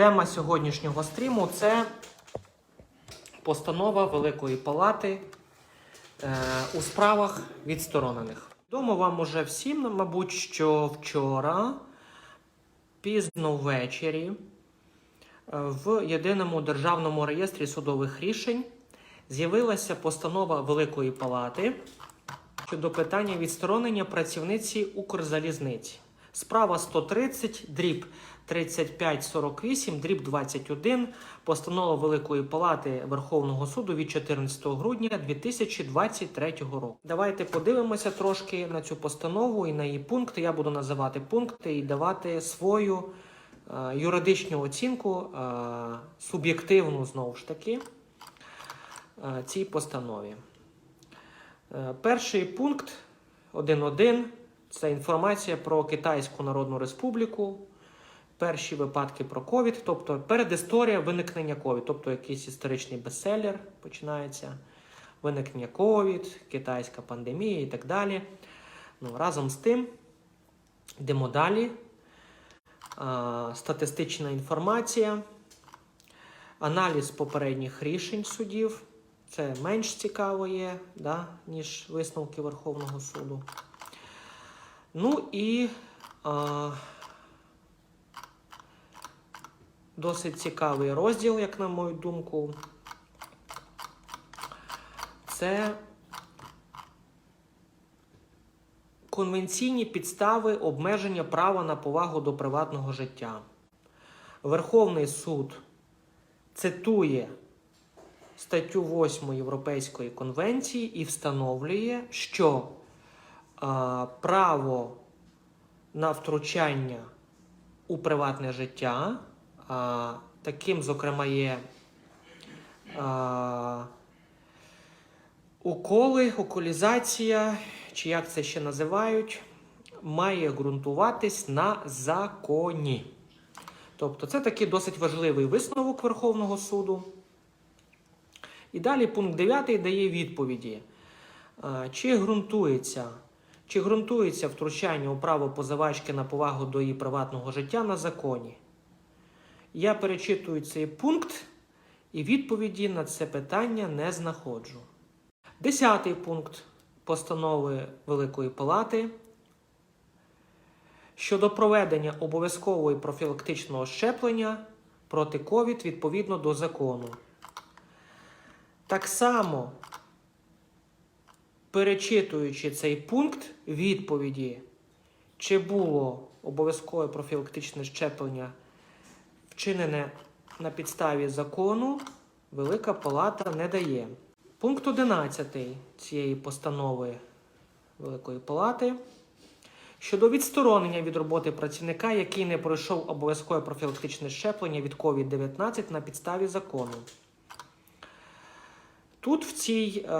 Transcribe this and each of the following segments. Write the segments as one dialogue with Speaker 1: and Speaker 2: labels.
Speaker 1: Тема сьогоднішнього стріму це постанова Великої Палати е, у справах відсторонених. Відомо вам уже всім, мабуть, що вчора, пізно ввечері, е, в єдиному державному реєстрі судових рішень з'явилася постанова Великої Палати щодо питання відсторонення працівниці Укрзалізниці. Справа 130, дріб 3548, дріб 21, постанова Великої Палати Верховного суду від 14 грудня 2023 року. Давайте подивимося трошки на цю постанову і на її пункти. Я буду називати пункти і давати свою е, юридичну оцінку, е, суб'єктивну знову ж таки, е, цій постанові. Е, Перший пункт 1.1 це інформація про Китайську Народну Республіку, перші випадки про ковід, тобто передісторія виникнення ковід, тобто якийсь історичний бестселер починається, виникнення ковід, китайська пандемія і так далі. Ну, разом з тим, йдемо далі. Статистична інформація, аналіз попередніх рішень судів. Це менш цікаво є, да, ніж висновки Верховного суду. Ну і а, досить цікавий розділ, як на мою думку. Це конвенційні підстави обмеження права на повагу до приватного життя. Верховний суд цитує статтю 8 Європейської конвенції і встановлює, що право на втручання у приватне життя, таким, зокрема, є уколи, окулізація, чи як це ще називають, має ґрунтуватись на законі. Тобто, це такий досить важливий висновок Верховного суду. І далі пункт 9 дає відповіді. Чи ґрунтується, чи ґрунтується втручання у право позивачки на повагу до її приватного життя на законі? Я перечитую цей пункт і відповіді на це питання не знаходжу. Десятий пункт постанови Великої Палати щодо проведення обов'язкового профілактичного щеплення проти ковід відповідно до закону. Так само, перечитуючи цей пункт відповіді, чи було обов'язкове профілактичне щеплення вчинене на підставі закону, Велика Палата не дає. Пункт 11 цієї постанови Великої Палати щодо відсторонення від роботи працівника, який не пройшов обов'язкове профілактичне щеплення від COVID-19 на підставі закону. Тут в, цій, е,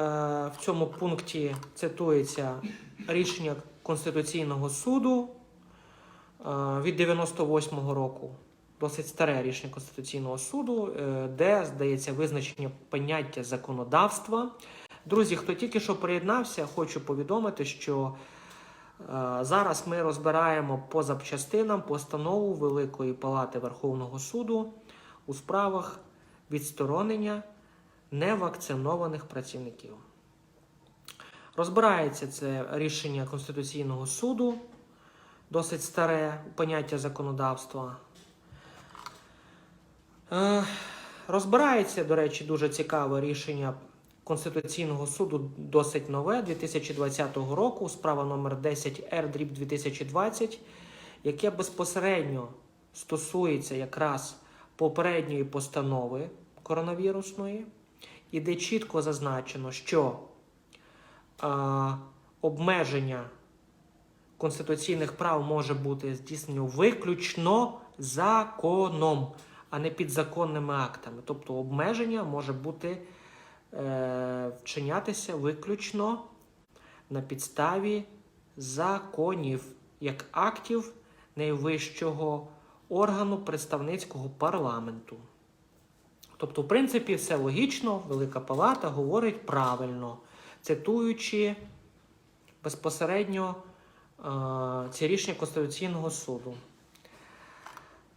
Speaker 1: в цьому пункті цитується рішення Конституційного суду е, від 98-го року, досить старе рішення Конституційного суду, е, де, здається, визначення поняття законодавства. Друзі, хто тільки що приєднався, хочу повідомити, що зараз ми розбираємо по запчастинам постанову Великої Палати Верховного суду у справах відсторонення невакцинованих працівників. Розбирається це рішення Конституційного суду, досить старе поняття законодавства. Е, Розбирається, до речі, дуже цікаве рішення Конституційного суду, досить нове 2020 року, справа номер 10 Р 2020, яке безпосередньо стосується якраз попередньої постанови коронавірусної і де чітко зазначено, що а, обмеження конституційних прав може бути здійснено виключно законом, а не підзаконними актами. Тобто обмеження може бути е, вчинятися виключно на підставі законів, як актів найвищого органу представницького парламенту. Тобто, в принципі, все логічно, Велика Палата говорить правильно, цитуючи безпосередньо е, це рішення Конституційного суду.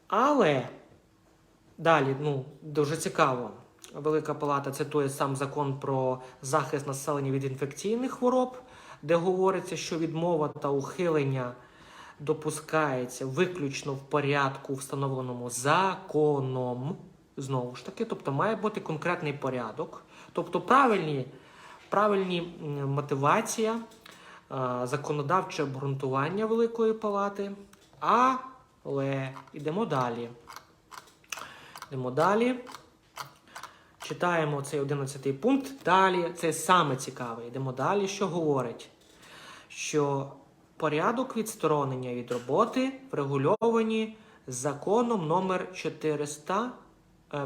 Speaker 1: Але Далі, ну, дуже цікаво. Велика Палата цитує сам закон про захист населення від інфекційних хвороб, де говориться, що відмова та ухилення допускається виключно в порядку, встановленому законом. Знову ж таки, тобто має бути конкретний порядок, тобто правильні, правильні мотивація, е, законодавче обґрунтування Великої Палати. Але йдемо далі. Йдемо далі. Читаємо цей 11 пункт. Далі, це саме цікаве. Йдемо далі. Що говорить? Що порядок відсторонення від роботи врегульовані законом номер 400, е,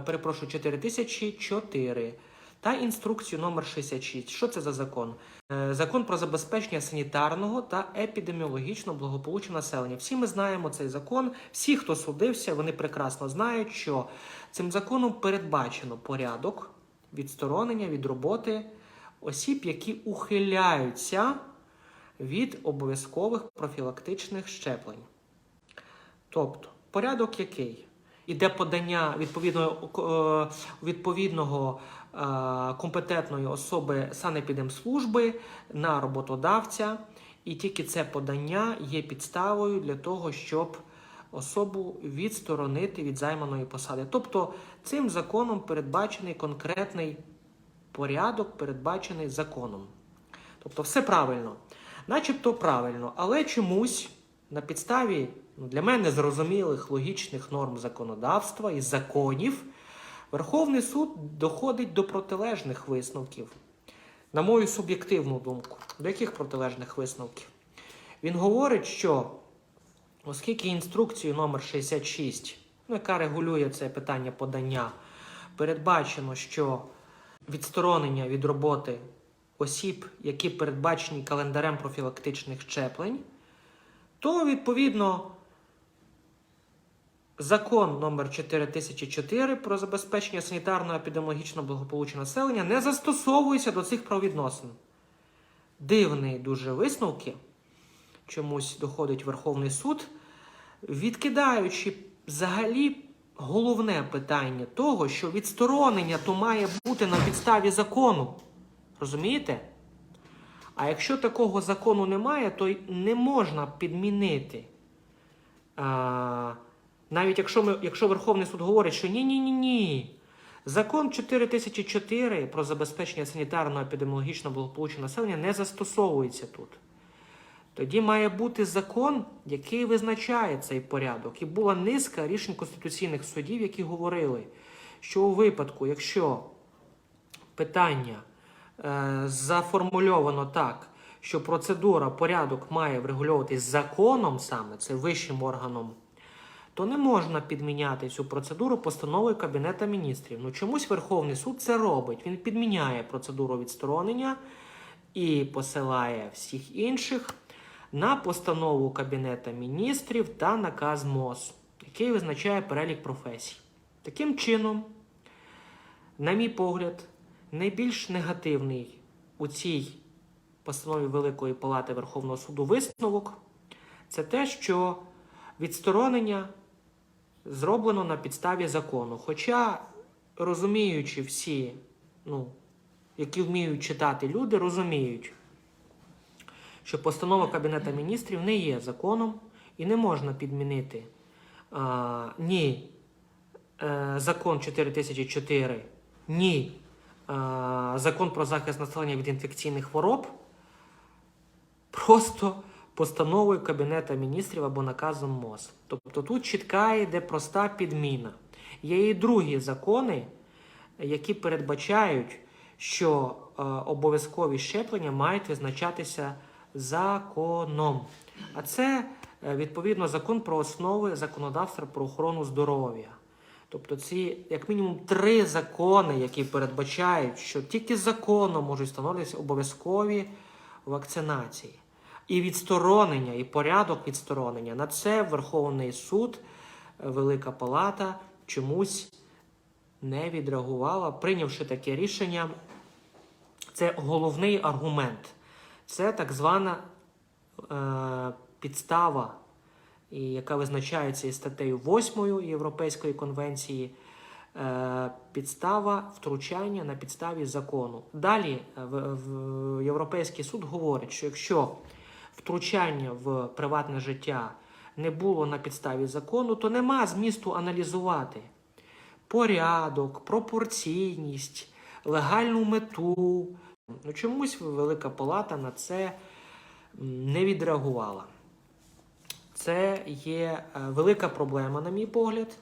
Speaker 1: перепрошую, 4004 та інструкцію номер 66. Що це за закон? Е, Закон про забезпечення санітарного та епідеміологічного благополуччя населення. Всі ми знаємо цей закон. Всі, хто судився, вони прекрасно знають, що цим законом передбачено порядок відсторонення від роботи осіб, які ухиляються від обов'язкових профілактичних щеплень. Тобто, порядок який? Іде подання відповідного, е, відповідного е, компетентної особи санепідемслужби на роботодавця, і тільки це подання є підставою для того, щоб особу відсторонити від займаної посади. Тобто цим законом передбачений конкретний порядок, передбачений законом. Тобто все правильно, начебто правильно, але чомусь на підставі для мене зрозумілих логічних норм законодавства і законів Верховний суд доходить до протилежних висновків. На мою суб'єктивну думку, до яких протилежних висновків? Він говорить, що оскільки інструкцію номер 66, ну, яка регулює це питання подання, передбачено, що відсторонення від роботи осіб, які передбачені календарем профілактичних щеплень, то відповідно закон номер 4004 про забезпечення санітарно-епідеміологічного благополуччя населення не застосовується до цих правовідносин. Дивний дуже висновки чомусь доходить Верховний суд, відкидаючи взагалі головне питання того, що відсторонення то має бути на підставі закону. Розумієте? А якщо такого закону немає, то не можна підмінити. А, навіть якщо, ми, якщо Верховний суд говорить, що ні-ні-ні ні. Закон 4004 про забезпечення санітарного епідеміологічного благополуччя населення не застосовується тут. Тоді має бути закон, який визначає цей порядок. І була низка рішень конституційних судів, які говорили, що у випадку, якщо питання е, заформульовано так, що процедура, порядок має врегульовуватись законом саме, це вищим органом, то не можна підміняти цю процедуру постановою Кабінета міністрів. Ну чомусь Верховний суд це робить. Він підміняє процедуру відсторонення і посилає всіх інших на постанову Кабінета міністрів та наказ МОЗ, який визначає перелік професій. Таким чином, на мій погляд, найбільш негативний у цій постанові Великої Палати Верховного суду висновок це те, що відсторонення зроблено на підставі закону. Хоча, розуміючи всі, ну, які вміють читати люди, розуміють, що постанова Кабінета міністрів не є законом і не можна підмінити а, ні е, закон 4004, ні а, закон про захист населення від інфекційних хвороб просто постановою Кабінета міністрів або наказом МОЗ. Тобто тут чітка йде проста підміна. Є і другі закони, які передбачають, що е, обов'язкові щеплення мають визначатися законом. А це е, відповідно закон про основи законодавства про охорону здоров'я. Тобто ці, як мінімум, три закони, які передбачають, що тільки законом можуть встановлюватися обов'язкові вакцинації. І відсторонення, і порядок відсторонення. На це Верховний суд, е, Велика Палата чомусь не відреагувала, прийнявши таке рішення. Це головний аргумент. Це так звана е, підстава, яка визначається і статтею 8 Європейської конвенції е, підстава втручання на підставі закону. Далі е, в, Європейський суд говорить, що якщо втручання в приватне життя не було на підставі закону, то нема змісту аналізувати порядок, пропорційність, легальну мету. Ну, чомусь Велика Палата на це не відреагувала. Це є е, велика проблема, на мій погляд.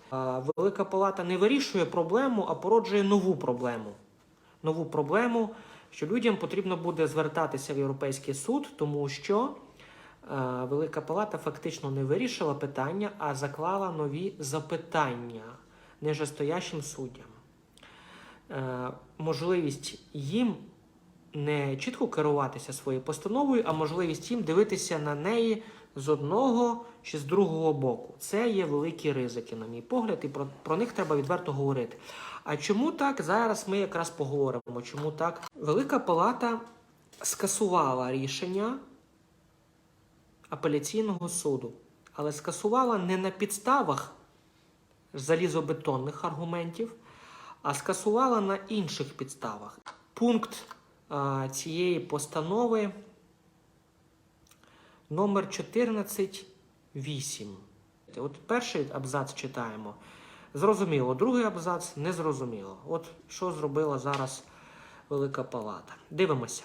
Speaker 1: Велика Палата не вирішує проблему, а породжує нову проблему. Нову проблему, що людям потрібно буде звертатися в Європейський суд, тому що Велика Палата фактично не вирішила питання, а заклала нові запитання нижестоящим суддям. Е, можливість їм не чітко керуватися своєю постановою, а можливість їм дивитися на неї з одного чи з другого боку. Це є великі ризики, на мій погляд, і про, про них треба відверто говорити. А чому так? Зараз ми якраз поговоримо. Чому так? Велика Палата скасувала рішення апеляційного суду, але скасувала не на підставах залізобетонних аргументів, а скасувала на інших підставах. Пункт а, цієї постанови номер 14.8. От перший абзац читаємо. Зрозуміло, другий абзац незрозуміло. От що зробила зараз Велика Палата. Дивимося.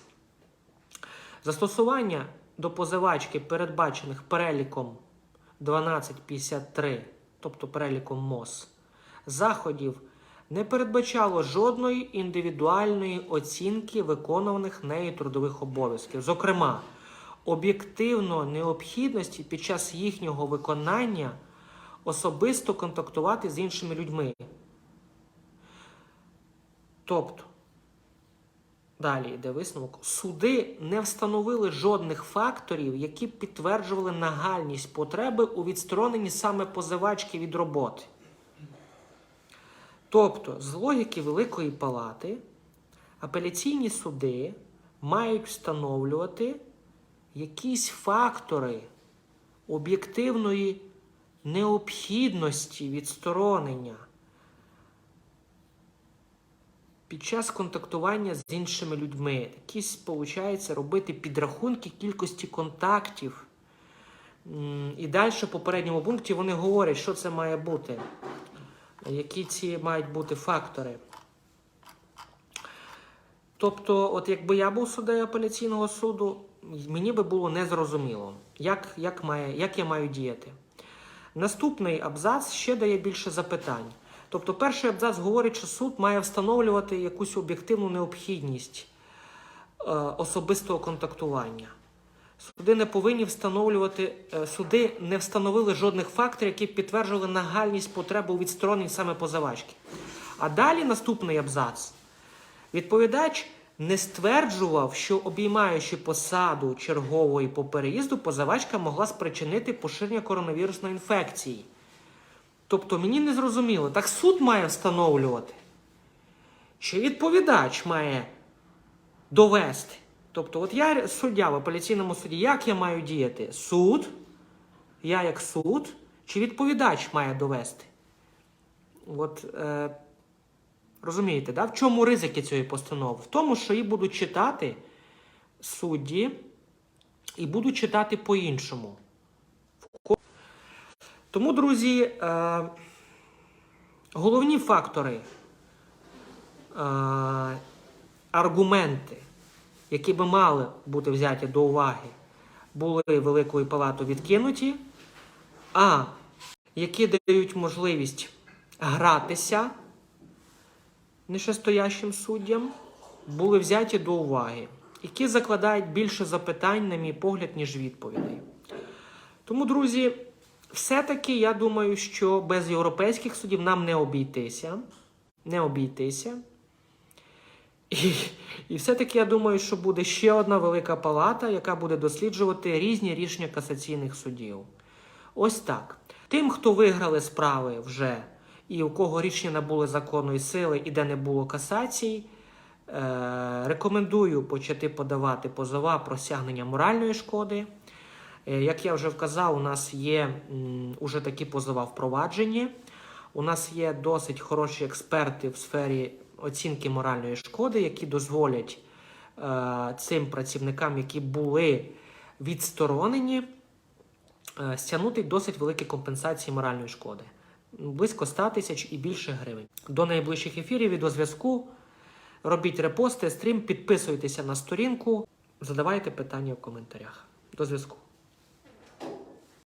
Speaker 1: Застосування до позивачки, передбачених переліком 1253, тобто переліком МОЗ, заходів не передбачало жодної індивідуальної оцінки виконуваних нею трудових обов'язків. Зокрема, об'єктивно необхідності під час їхнього виконання особисто контактувати з іншими людьми. Тобто, далі йде висновок, суди не встановили жодних факторів, які б підтверджували нагальність потреби у відстороненні саме позивачки від роботи. Тобто, з логіки Великої Палати, апеляційні суди мають встановлювати якісь фактори об'єктивної необхідності відсторонення під час контактування з іншими людьми. Якісь, виходить, робити підрахунки кількості контактів. І далі в попередньому пункті вони говорять, що це має бути, які ці мають бути фактори. Тобто, от якби я був суддею апеляційного суду, мені би було незрозуміло, як, як, має, як я маю діяти. Наступний абзац ще дає більше запитань. Тобто, перший абзац говорить, що суд має встановлювати якусь об'єктивну необхідність е, особистого контактування. Суди не повинні встановлювати, е, суди не встановили жодних факторів, які підтверджували нагальність потреби у відстороненні саме позивачки. А далі наступний абзац. Відповідач не стверджував, що обіймаючи посаду чергової по переїзду, позивачка могла спричинити поширення коронавірусної інфекції. Тобто мені не зрозуміло, так суд має встановлювати? Чи відповідач має довести? Тобто, от я суддя в апеляційному суді, як я маю діяти? Суд, я як суд, чи відповідач має довести? От, е, розумієте, да? в чому ризики цієї постанови? В тому, що її будуть читати судді і будуть читати по-іншому. Тому, друзі, е, головні фактори, е, аргументи, які би мали бути взяті до уваги, були Великою Палатою відкинуті, а які дають можливість гратися нижестоящим суддям, були взяті до уваги, які закладають більше запитань, на мій погляд, ніж відповідей. Тому, друзі, все-таки я думаю, що без європейських судів нам не обійтися. Не обійтися. І, і все-таки я думаю, що буде ще одна велика палата, яка буде досліджувати різні рішення касаційних судів. Ось так. Тим, хто виграли справи вже, і у кого рішення набули законної сили і де не було касацій, е- рекомендую почати подавати позова про стягнення моральної шкоди. Е, Як я вже вказав, у нас є уже такі позова впроваджені. У нас є досить хороші експерти в сфері оцінки моральної шкоди, які дозволять е, цим працівникам, які були відсторонені, е, стягнути досить великі компенсації моральної шкоди. Близько 100 тисяч і більше гривень. До найближчих ефірів відеозв'язку. Робіть репости, стрім, підписуйтеся на сторінку, задавайте питання в коментарях. До зв'язку.